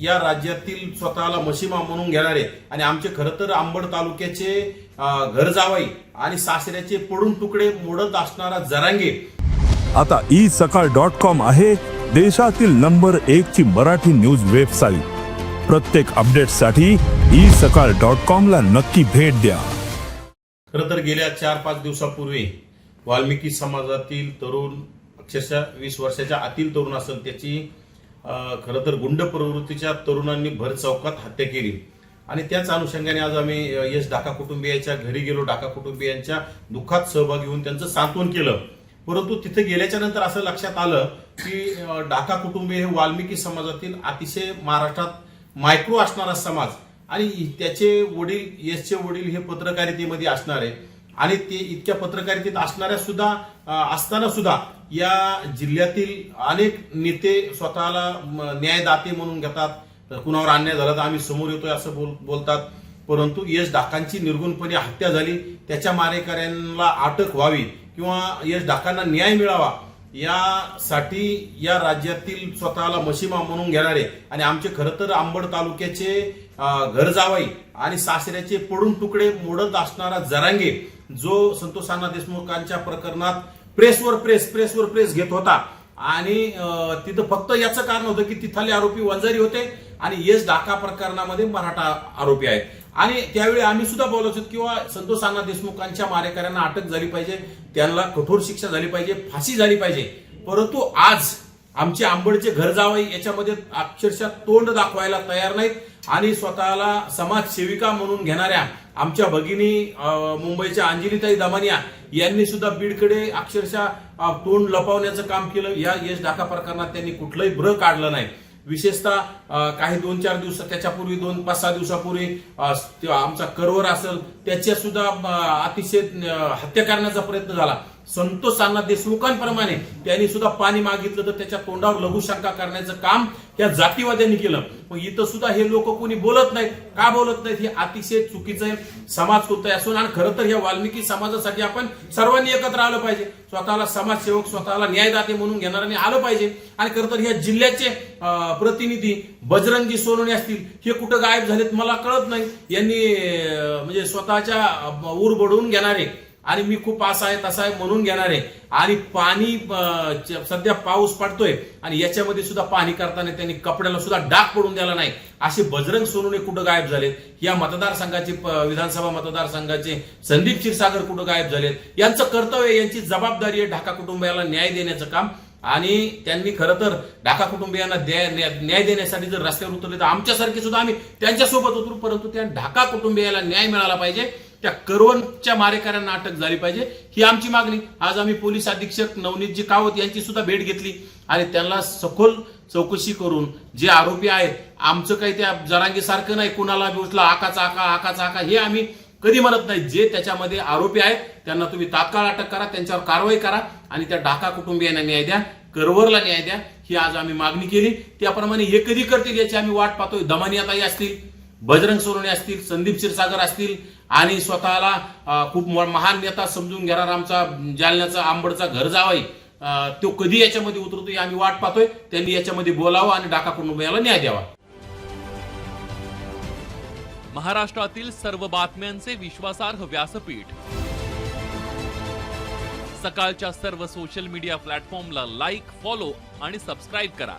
या राज्यातील स्वतःला मशिमा म्हणून घेणारे आणि आमचे खरं तर अंबड तालुक्याचे घर जावाई आणि सासऱ्याचे पडून तुकडे मोडत असणारा जरांगे. आता ई सकाळ डॉट कॉम आहे देशातील नंबर एक ची मराठी न्यूज वेबसाईट. प्रत्येक अपडेटसाठी ई सकाळ डॉट कॉम ला नक्की भेट द्या. खरं तर गेल्या चार पाच दिवसापूर्वी वाल्मिकी समाजातील तरुण अक्षरशः वीस वर्षाच्या आतील तरुण असेल त्याची खरं तर गुंड प्रवृत्तीच्या तरुणांनी भर चौकात हत्या केली. आणि त्याच अनुषंगाने आज आम्ही यश डाका कुटुंबियांच्या घरी गेलो. डाका कुटुंबियांच्या दुःखात सहभागी होऊन त्यांचं सांत्वन केलं. परंतु तिथे गेल्याच्यानंतर असं लक्षात आलं की डाका कुटुंबीय हे वाल्मिकी समाजातील अतिशय महाराष्ट्रात मायक्रो असणारा समाज. आणि त्याचे वडील यशचे वडील हे पत्रकारितेमध्ये असणार. आहे आणि ते इतक्या पत्रकारितेत असणाऱ्या सुद्धा असताना सुद्धा या जिल्ह्यातील अनेक नेते स्वतःला म, न्यायदाते म्हणून घेतात. कुणावर अन्याय झाला तर आम्ही समोर येतोय असं बोल बोलतात. परंतु यश डाकांची निर्गुणपणे हत्या झाली. त्याच्या मारेकऱ्यांना अटक व्हावी किंवा यश डाकांना न्याय मिळावा यासाठी या राज्यातील स्वतःला मशिमा म्हणून घेणारे आणि आमचे खरं तर आंबड तालुक्याचे घर जावाई आणि सासऱ्याचे पडून तुकडे मोडत असणारा जरांगे जो संतोषांना देशमुखांच्या प्रकरणात प्रेसवर प्रेस प्रेसवर प्रेस घेत होता. आणि तिथं फक्त याचं कारण होतं की तिथले आरोपी वंजारी होते. आणि येस डाका प्रकरणामध्ये मराठा आरोपी आहेत. आणि त्यावेळी आम्ही सुद्धा बोलत होतो किंवा संतोष अण्णा देशमुखांच्या मारेकऱ्यांना अटक झाली पाहिजे त्यांना कठोर शिक्षा झाली पाहिजे फाशी झाली पाहिजे. परंतु आज आमचे आंबडचे घर जावई याच्यामध्ये अक्षरशः तोंड दाखवायला तयार नाहीत आणि स्वतःला समाजसेविका म्हणून घेणाऱ्या आमच्या भगिनी मुंबईच्या अंजलीताई दमानिया यांनी सुद्धा बीडकडे अक्षरशः तोंड लपवण्याचं काम केलं. या यश डाका प्रकरणात त्यांनी कुठलंही भ्र काढलं नाही. विशेषतः काही दोन चार दिवस त्याच्यापूर्वी दोन पाच सहा दिवसापूर्वी आमचा करवर असेल त्याच्या सुद्धा अतिशय हत्या करण्याचा प्रयत्न झाला. संतोष अण्णा देशमुखांप्रमाणे त्यांनी सुद्धा पाणी मागितलं तर त्याच्या तोंडावर लघुशंका करण्याचं काम या जातीवाद्यांनी केलं. मग इथं सुद्धा हे लोक कोणी बोलत नाहीत. का बोलत नाहीत? हे अतिशय चुकीचं आहे. समाज कृत्य असून आणि खरं तर या वाल्मिकी समाजासाठी आपण सर्वांनी एकत्र आलं पाहिजे. स्वतःला समाजसेवक स्वतःला न्यायदाते म्हणून घेणाऱ्यांनी आलं पाहिजे. आणि खरं तर या जिल्ह्याचे प्रतिनिधी बजरंगी सोनवणे असतील हे कुठं गायब झालेत मला कळत नाही. यांनी म्हणजे स्वतःच्या ऊर बडवून घेणारे आणि मी खूप असा आहे तसा आहे म्हणून घेणार आहे. आणि पाणी सध्या पाऊस पडतोय आणि याच्यामध्ये सुद्धा पाणी करताना त्यांनी कपड्याला सुद्धा डाग पडून द्यायला नाही. असे बजरंग सोनूने कुठं गायब झालेत? या मतदारसंघाचे विधानसभा मतदारसंघाचे संदीप क्षीरसागर कुठं गायब झालेत? यांचं कर्तव्य यांची जबाबदारी आहे ढाका कुटुंबियाला न्याय देण्याचं काम. आणि त्यांनी खरं तर ढाका कुटुंबियांना न्याय देण्यासाठी जर रस्त्यावर उतरले तर आमच्यासारखे सुद्धा आम्ही त्यांच्यासोबत उतरू परंतु त्या ढाका कुटुंबियाला न्याय मिळाला पाहिजे. त्या करवनच्या मारेकऱ्यांना अटक झाली पाहिजे. ही आमची मागणी. आज आम्ही पोलीस अधीक्षक नवनीतजी कावत यांची सुद्धा भेट घेतली. आणि त्यांना सखोल चौकशी करून जे आरोपी आहेत आमचं काही त्या जरांगीसारखं नाही कुणाला उचला आकाचा आका आकाचा आका हे आम्ही कधी म्हणत नाही. जे त्याच्यामध्ये आरोपी आहेत त्यांना तुम्ही तात्काळ अटक करा त्यांच्यावर कारवाई करा आणि त्या ढाका कुटुंबियांना न्याय द्या करवरला न्याय द्या. ही आज आम्ही मागणी केली. त्याप्रमाणे हे कधी करतील याची आम्ही वाट पाहतोय. दमानियाताई असतील. बजरंग सोनवणे असतील संदीप क्षीरसागर असतील आणि स्वतःला खूप महान नेता समजून घेणार आमचा जालन्याचा आंबडचा घर जावाई तो कधी याच्यामध्ये उतरतो आम्ही वाट पाहतोय. त्यांनी याच्यामध्ये बोलावं आणि डाका कुटुंबियाला न्याय द्यावा. महाराष्ट्रातील सर्व बातम्यांचे विश्वासार्ह व्यासपीठ. सकाळच्या सर्व सोशल मीडिया प्लॅटफॉर्मला लाईक फॉलो आणि सबस्क्राईब करा.